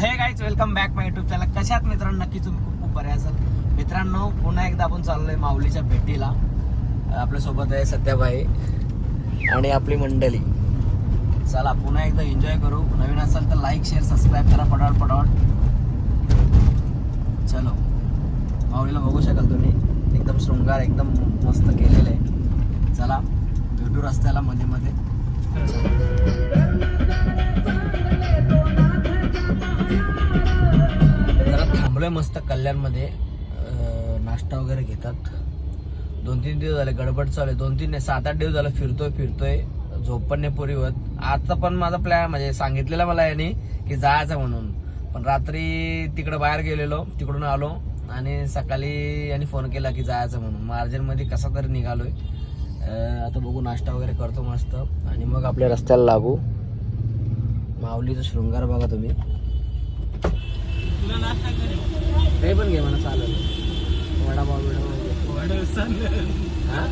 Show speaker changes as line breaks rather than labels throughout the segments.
Hey guys welcome back my YouTube channel कशात मित्रांनो? नक्की तुम्ही खूप खूप बरे असाल. मित्रांनो पुन्हा एकदा आपण चाललोय माऊलीच्या भेटीला. आपल्यासोबत आहे सध्याबाई आणि आपली मंडळी. चला पुन्हा एकदा एन्जॉय करू. नवीन असाल तर लाईक शेअर सबस्क्राईब करा पटावट पटावट चलो. माऊलीला बघू शकाल तुम्ही. एकदम शृंगार एकदम मस्त केलेलं आहे. चला भेटू रस्त्याला मध्ये मध्ये थांबलोय मस्त कल्याणमध्ये नाश्ता वगैरे घेतात. दोन तीन दिवस झाले गडबड चालू आहे. दोन तीन नाही सात आठ दिवस झालं फिरतोय फिरतोय. झोप पण नाही पुरी होत. आजचा पण माझा प्लॅन म्हणजे सांगितलेला मला याने की जायचं म्हणून. पण रात्री तिकडे बाहेर गेलेलो तिकडून आलो आणि सकाळी यांनी फोन केला की जायचं म्हणून. मार्जिनमध्ये कसा तरी निघालोय. आहे आता बघू नाश्ता वगैरे करतो मस्त. आणि मग आपल्या रस्त्याला लागू. माऊलीचा शृंगार बघा तुम्ही. हे पण घे मला चालेल. वडापाव बिडापाव. हा?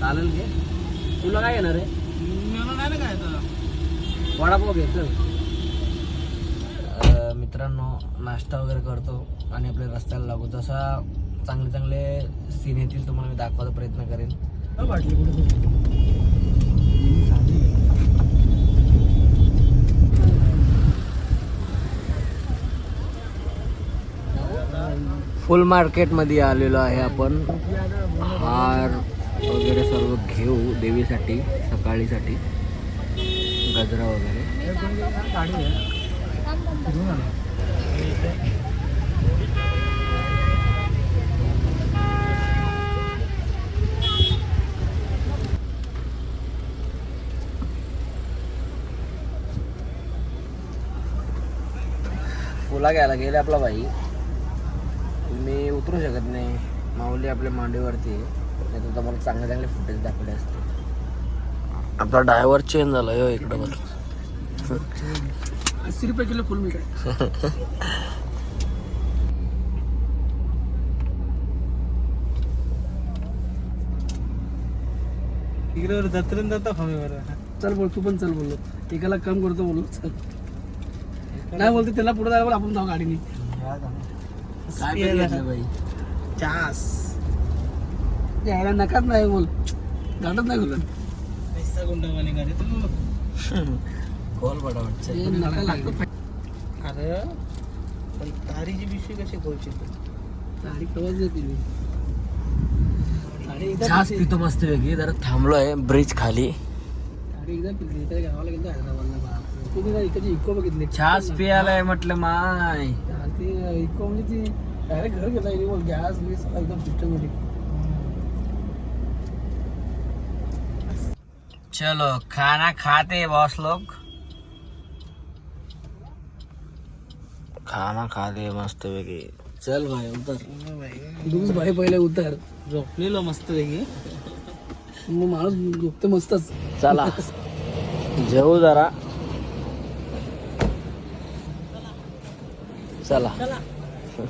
चालेल. घे. तुला काय येणार आहे? वडापाव घे चल. अं, मित्रांनो नाश्ता वगैरे करतो आणि आपल्या रस्त्याला लागू. जसा चांगले चांगले सीन येतील तुम्हाला मी दाखवायचा प्रयत्न करेन. फुल मार्केटमध्ये आलेलो आहे आपण. हार वगैरे सर्व घेऊ देवीसाठी सकाळीसाठी. गजरा वगैरे. फुला घ्यायला गेले आपला भाई. उतरू शकत नाही. माऊली आपल्या मांडीवरती आहे. तर तुम्हाला चांगले चांगले फुटेज दाखवले असते आपला ड्रायव्हर चेंज झाला यो इकडं बघ.
अस्सी रुपये किलो फुल मिळतात इकडे जत्रेन जाता हवे बरं. चल बोल तू पण चल बोललो. एकाला काम करतो बोललो चल. नाही बोलते त्याला पुढे जायला बोल आपण जाऊ गाडीने. चास. यायला नकाच नाही बोल. गाडत नाही बोलत. पैसा
कॉल
नका लागतो
अरे पण तारीची पिशवी कशी खोलची
कवच
छास पितो मस्त वेगळी जरा थांबलोय ब्रिज खाली.
एकदा पिली. गावाला गेलो हैदराबादला. तुम्ही इकडची इको बघितली.
छास पियालाय म्हटलं माय.
ती इको म्हणजे ती डायरेक्ट घर गेला बोल गॅस वीस एकदम सिस्टमॅटिक
चलो खाना खाते बॉस लोग. खाना खाते मस्त वेगळी चल भाई उतर.
दूध भाई पहिले उतर.
झोपलेलो मस्त वेगळी
मग माणूस झोपते मस्तच.
चला. जेऊ जरा. चला.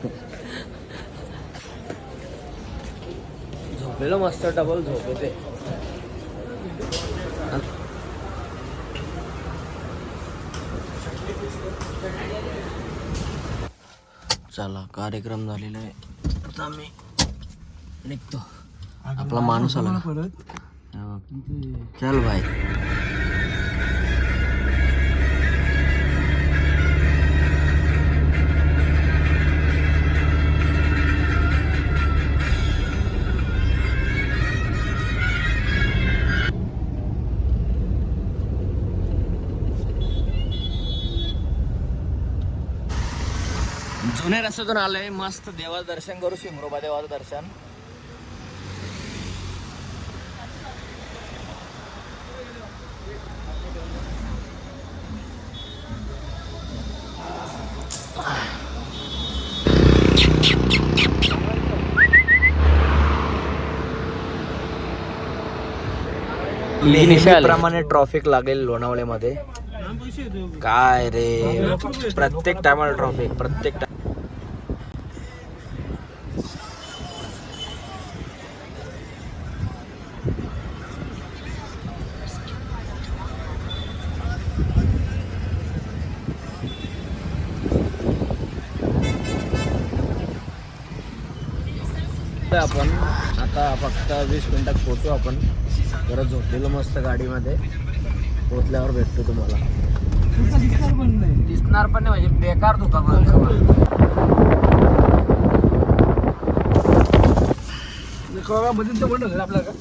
झोपलेलो मस्त डबल झोप येते चला कार्यक्रम झालेला आहे. आता आम्ही निघतो. आपला माणूस आला बघ. चल भाई. जुन्या रस्त्यातून आलोय मस्त देवाचं दर्शन करू शिमरोबा देवाचं दर्शन. प्रमाणे ट्रॉफिक लागेल लोणावळ्यामध्ये. काय रे? प्रत्येक टायमाला ट्रॉफिक प्रत्येक पोहोचलोय आपण. आता फक्त वीस मिनिटात पोहोचू आपण. जरा झोपलेलो मस्त गाडीमध्ये. पोहोचल्यावर भेटतो तुम्हाला.
दिसणार पण नाही
दिसणार पण नाही म्हणजे बेकार
दुकानमध्ये तर म्हणलं आपल्याला का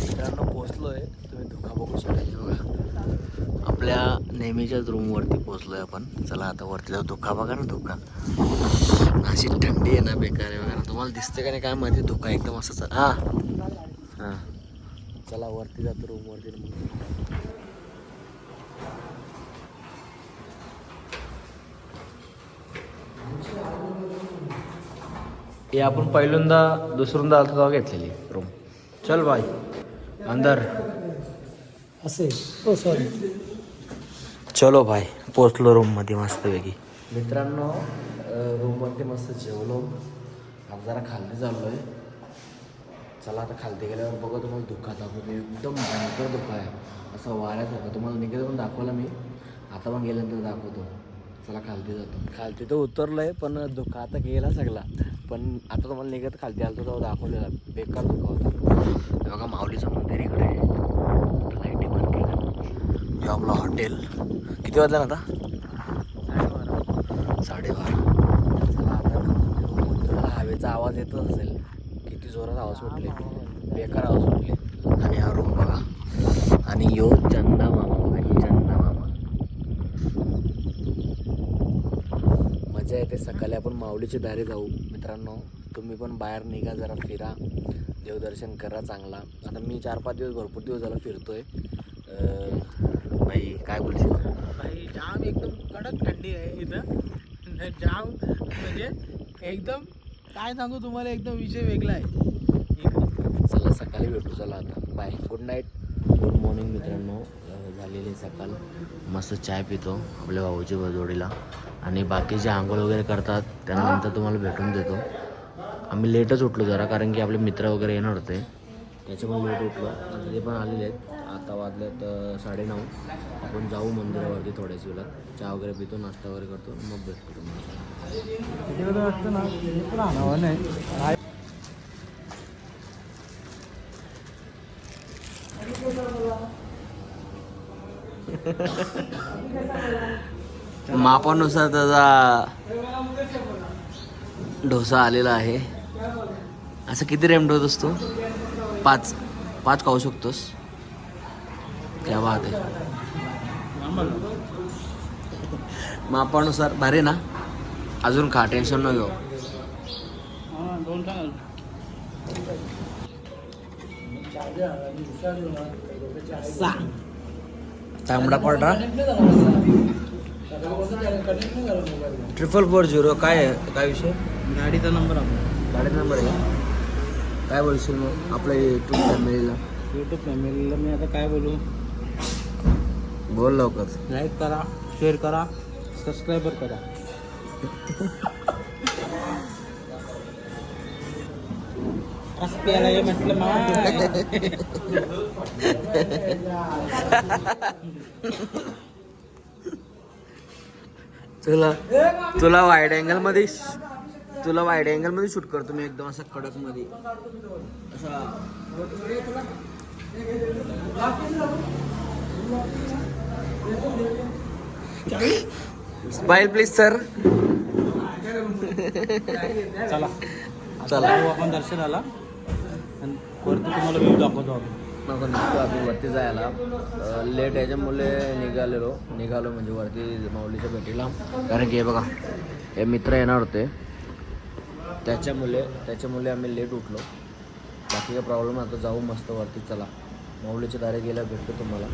मित्रांनो पोहोचलोय तुम्ही धुका बघू शकाल बघा आपल्या नेहमीच्याच रूमवरती पोहोचलोय आपण. चला आता वरती जाऊ. धुका बघा ना धुका. अशी थंडी आहे ना बेकार आहे बघा तुम्हाला दिसते का नाही काय माहिती? धुका एकदम असं चा- हा. हां. चला वरती जातो रूमवरती हे आपण पहिल्यांदा दुसऱ्यांदा आता तेव्हा घेतलेली रूम चल बाय अंदर.
असे. हो सॉरी
चलो भाई पोचलो रूममध्ये मस्तपैकी. मित्रांनो रूममध्ये मस्त जेवलो. आता जरा खालती चाललो आहे चला आता खालती गेल्यावर बघा तुम्हाला धुका दाखवतो. एकदम भयंकर धुका आहे. असं वाऱ्यात होता. तुम्हाला निघत पण दाखवला मी. आता पण गेल्यानंतर दाखवतो. चला खालती जातो. खालती तर उतरलो आहे पण धुका आता गेला सगळा. पण आता तुम्हाला निघत खालती आलो तेव्हा दाखवलेला. बेकार धुका होता. बघा माऊलीचं मंदिर इकडे आहे लाईटी बंद केलं हे आपलं हॉटेल. किती वाजलं ना आता? साडेबारा. हवेचा आवाज येतच असेल. किती जोरात आवाज सुटले. बेकार आवाज सुटले. आणि हा रूम बघा. आणि यो चंदा मामा. बघा ही चंदा मामा. मजा येते. सकाळी आपण माऊलीच्या दारी जाऊ. मित्रांनो तुम्ही पण बाहेर निघा जरा फिरा. देवदर्शन करा चांगला. आता मी चार पाच दिवस भरपूर दिवस झाला फिरतोय. बाई काय बोलशील?
भाई जाम एकदम कडक थंडी आहे इथं. जाम म्हणजे एकदम काय सांगू तुम्हाला एकदम विषय वेगळा आहे.
चला सकाळी भेटू चला आता. Bye. Good night good morning मित्रांनो. झालेली आहे सकाळ. मस्त चाय पितो आपल्या भाऊची जोडीला आणि बाकी जे आंघोळ वगैरे करतात त्यांना नंतर तुम्हाला भेटून देतो. आम्ही लेटच उठलो जरा कारण की आपले मित्र वगैरे येणार होते. त्याच्यामुळे लेट उठलो. आता ते पण आलेले आहेत. आता वाजल्यात साडेनऊ. आपण जाऊ मंदिरावरती थोड्याच वेळात. चहा वगैरे पितो नाश्ता वगैरे करतो मग भेटतो तुम्हाला.
वाटतं ना पण नाही.
मापानुसार त्याचा डोसा आलेला आहे. असं किती रेम ठेवतोस तू पाच पाच खाऊ शकतोस. क्या बात आहे. मापानुसार भारी ना? अजून खा टेन्शन न घेऊ. तांबडा पांढरा ट्रिपल फोर झिरो काय आहे? काय विषय?
गाडीचा नंबर आपण
गाडी नंबर आहे? काय बोलशील मग आपल्या युट्यूब फॅमिलीला
युट्यूब फॅमिलीला मी आता काय बोलू?
बोल लवकर.
लाईक करा शेअर करा सबस्क्राईबर करा. रस प्यायला ये म्हटलं
तुला तुला वाईड अँगलमध्ये तुला वाईड अँगलमध्ये शूट करतो मी एकदम असा कडकमध्ये स्माइल प्लीज सर
चला.
चला.
आपण दर्शनाला. आणि वरती तुम्हाला व्ह्यू दाखवतो आपण
नको आम्ही वरती जायला. लेट याच्यामुळे निघालेलो. निघालो म्हणजे वरती माऊलीच्या भेटीला. कारण की हे बघा हे मित्र येणार होते. त्याच्यामुळे त्याच्यामुळे आम्ही लेट उठलो. बाकी काही प्रॉब्लेम आता जाऊ मस्त वरती चला. माऊलीच्या दारे गेल्या भेटतो तुम्हाला.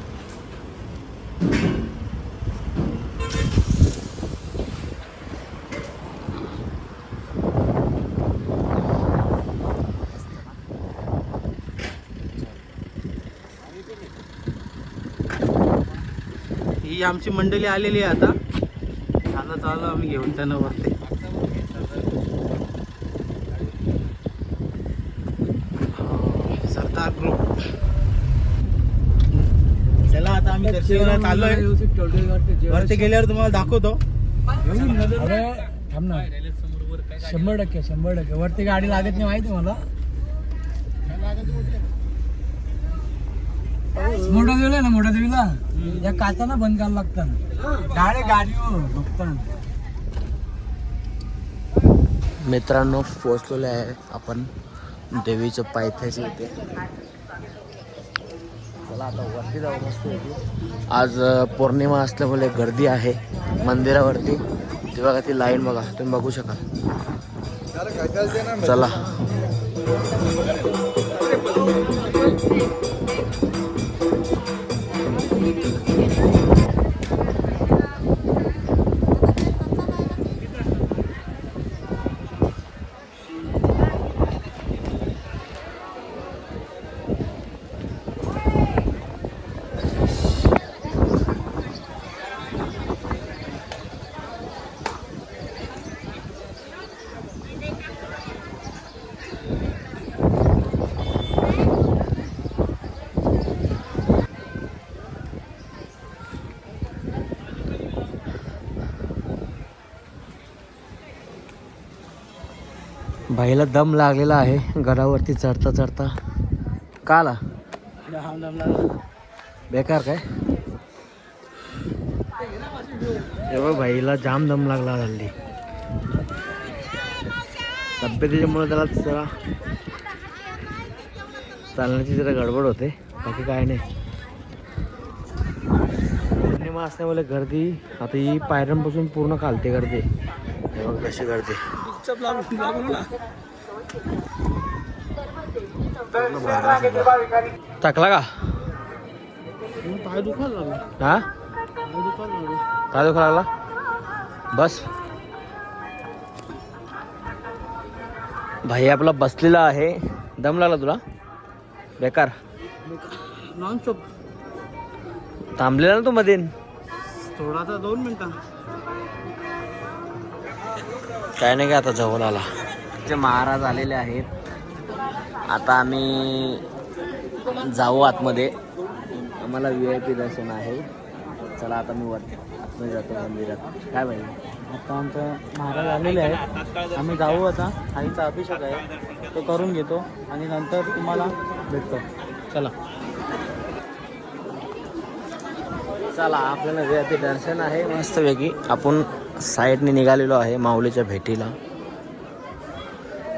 ही आमची मंडळी आलेली आहे आता. चाललं चालू आम्ही घेऊन त्यांना वरती. चला आता आम्ही दर्शनाला चाललोय. वरती गेल्यावर तुम्हाला दाखवतो. अरे थांब ना. शंभर टक्के शंभर टक्के. वरती गाडी लागत नाही माहिती मला. मोठा देवीला ना मोठ्या देवीला? या काचाना बंद करायला लागतात गाडी गाडी बघतात
मित्रांनो पोचलेले आहे आपण देवीच्या पायथ्याच्या इथे आता वरती जाऊ मस्त आज पौर्णिमा असल्यामुळे गर्दी आहे मंदिरावरती. ती बघा ती लाईन बघा तुम्ही बघू शकाल. चला. भाईला दम लागलेला आहे. गडावरती चढता चढता. का आला? बेकार काय? एवढं भाईला जाम दम लागला हल्ली. तब्येतीच्यामुळे त्याला जरा चालण्याची जरा गडबड होते. बाकी काय नाही. पौर्णिमा असल्यामुळे गर्दी आता ही पायऱ्यांपासून पूर्ण खालते गर्दी. टाकला का
पाय दुखायला लागला
हा?
पाय दुखायला लागला.
काय दुखा लागला बस. भाई आपला बसलेला आहे. दम लागला तुला? बेकार. थांबलेला ना तू मध्ये
थोडा तर दोन मिनिटं.
काय नाही का आता जवळ आला. ते महाराज आलेले आहेत. आता आम्ही जाऊ आतमध्ये. आम्हाला व्ही आय पी दर्शन आहे. चला आता मी वर आतमध्ये जातो मंदिरात. काय पाहिजे
आता आमचं महाराज आलेले आहेत. आम्ही जाऊ आता. आईचा अभिषेक आहे. तो करून घेतो. आणि नंतर तुम्हाला भेटतो. चला.
चला आपल्याला व्ही आय पी दर्शन आहे. मस्तपैकी आपण साईडने निघालेलो आहे माऊलीच्या भेटीला.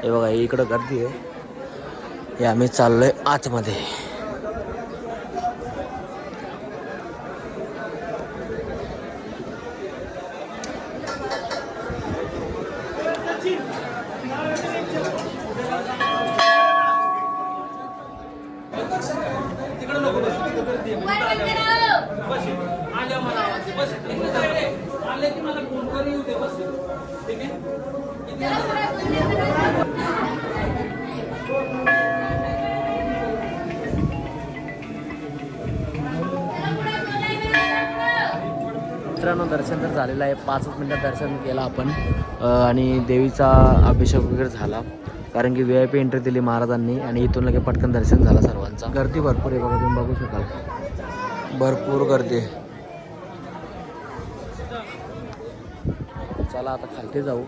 हे बघा इकडं गर्दी आहे. हे आम्ही चाललो आहे आतमध्ये. झालेला आहे. पाचच मिनटात दर्शन केलं आपण. आणि देवीचा अभिषेक वगैरे झाला. कारण की व्ही आय पी एंट्री दिली महाराजांनी आणि इथून लगे पटकन दर्शन झालं सर्वांचा. गर्दी भरपूर आहे बघा तुम्ही बघू शकाल. भरपूर गर्दी. आहे चला आता खालती जाऊ.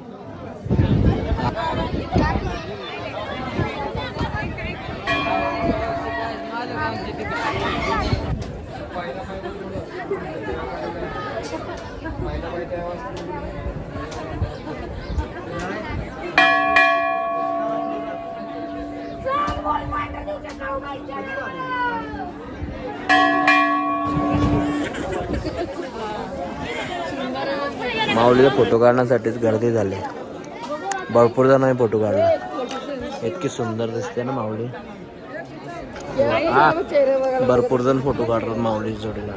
माऊलीला फोटो काढण्यासाठीच गर्दी झाली. भरपूर जणांनी फोटो काढला. इतकी सुंदर दिसते ना माऊली. हा भरपूर जण फोटो काढतात माऊली जोडीला.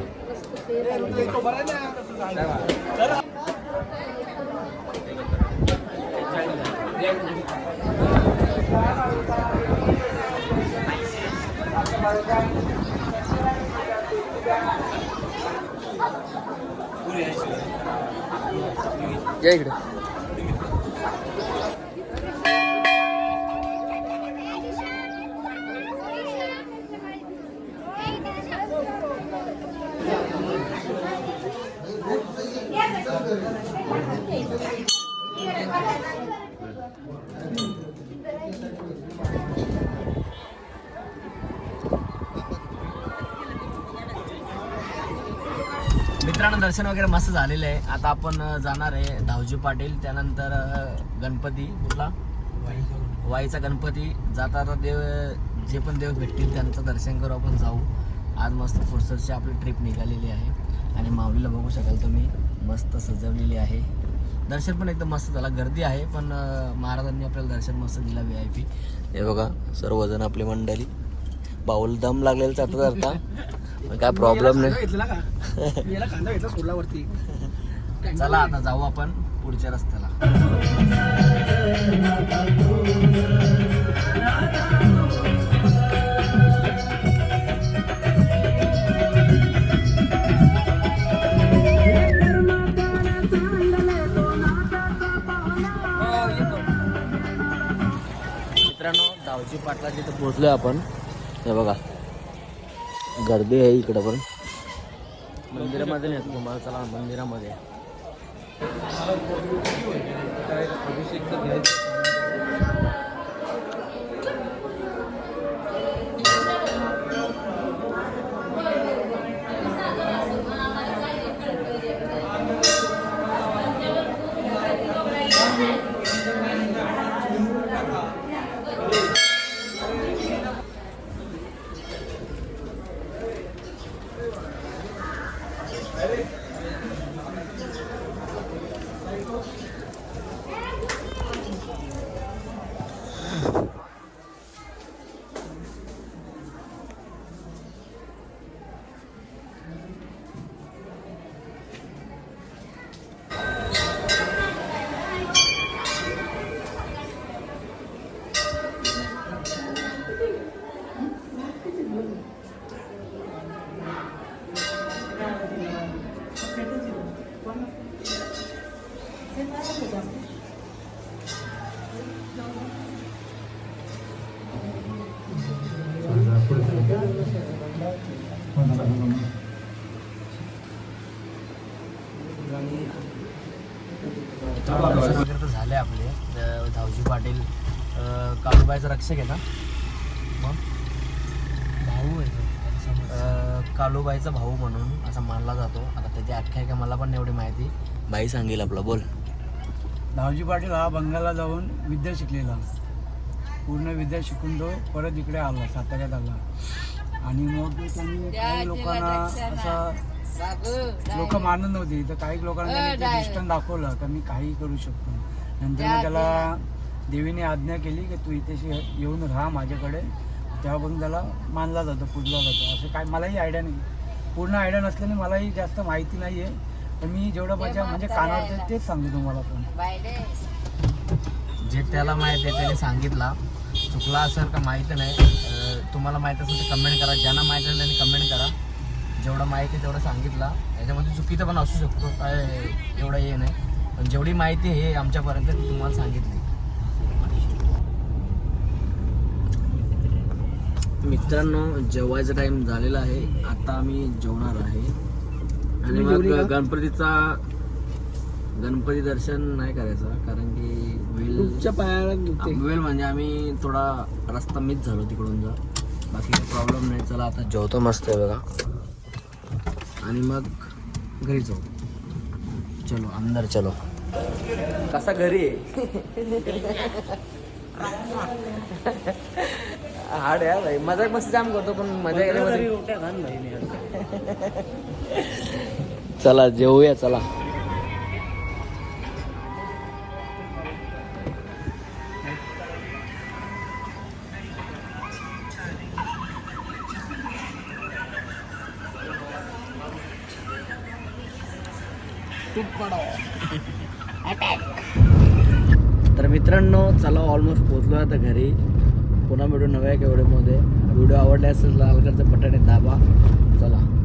या इकडे. मित्रांनो दर्शन वगैरे मस्त झालेलं आहे. आता आपण जाणार आहे धावजी पाटील त्यानंतर गणपती कुठला? वाईचा गणपती. जाता आता देव जे पण देव भेटतील त्यांचं दर्शन करू आपण जाऊ. आज मस्त फुरसतची आपली ट्रिप निघालेली आहे. आणि माऊलीला बघू शकाल तुम्ही मस्त सजवलेली आहे. दर्शन पण एकदम मस्त झालं. गर्दी आहे पण महाराजांनी आपल्याला दर्शन मस्त दिला व्ही आय पी हे बघा सर्वजण आपली मंडळी. बाऊल दम लागलेला चालता काय प्रॉब्लेम नाही.
कांदा घेतला सोडला वरती
चला आता जाऊ आपण पुढच्या रस्त्याला. मित्रांनो दावजी पाटला जिथं पोहोचलोय आपण. हे बघा. गर्दी आहे इकडं पण. मंदिरामध्ये नाही तुम्हाला चला मंदिरामध्ये. दर्शन Ready? झाले आपले धावजी पाटील अं, काळूबाईचा रक्षक आहे ना मग
भाऊ आहे
कालूबाईचा भाऊ म्हणून असा मानला जातो आता त्याची आख्यायिका मला पण एवढी माहिती बाई सांगेल आपला बोल.
धावजी पाटील हा बंगालला जाऊन विद्या शिकलेला. पूर्ण विद्या शिकून तो परत इकडे आला साताऱ्यात आला. आणि मग त्यांनी काही लोकांना असा लोक मानत नव्हती. तर काही लोकांना दृष्टांत दाखवलं का मी काही करू शकतो. नंतर मग त्याला देवीने आज्ञा केली की तू इथे येऊन राहा माझ्याकडे. तेव्हापासून त्याला मानला जातो पूजला जातो. असं काय मलाही आयडिया नाही. पूर्ण आयडिया नसल्याने मलाही जास्त माहिती नाही आहे पण मी जेवढं माझ्या म्हणजे कानावर तेच सांगतो तुम्हाला पण.
जे त्याला माहिती आहे त्याने सांगितला. चुकला असेल का माहिती नाही. तुम्हाला माहिती असेल तर कमेंट करा. ज्यांना माहिती असेल त्यांनी कमेंट करा. जेवढं माहिती आहे तेवढं सांगितला. याच्यामध्ये चुकीचं पण असू शकतो काय एवढं हे नाही. पण जेवढी माहिती आहे आमच्यापर्यंत ती तुम्हाला सांगितली. मित्रांनो जेवायचा टाइम झालेला आहे. आता आम्ही जेवणार आहे. आणि मग? गणपतीचा गणपती दर्शन नाही करायचं कारण की वेळ
तुमच्या पायाला दुखते
वेळ म्हणजे आम्ही थोडा रस्ता मिस झालो तिकडून जा. बाकी प्रॉब्लेम नाही. चला आता जेवतो मस्त आहे बघा. आणि मग घरी जाऊ. चलो अंदर चलो. कसा घरी आहे? हाड आहे भाई. मजा मस्त जाम करतो पण मजा केल्यामध्ये चला जेवूया चला. तर मित्रांनो चला ऑलमोस्ट पोहोचलो आता घरी. पुन्हा भेटू नव्या केवढ्यामध्ये. व्हिडिओ आवडला असेल लाल करचं बटन आहे दाबा. चला.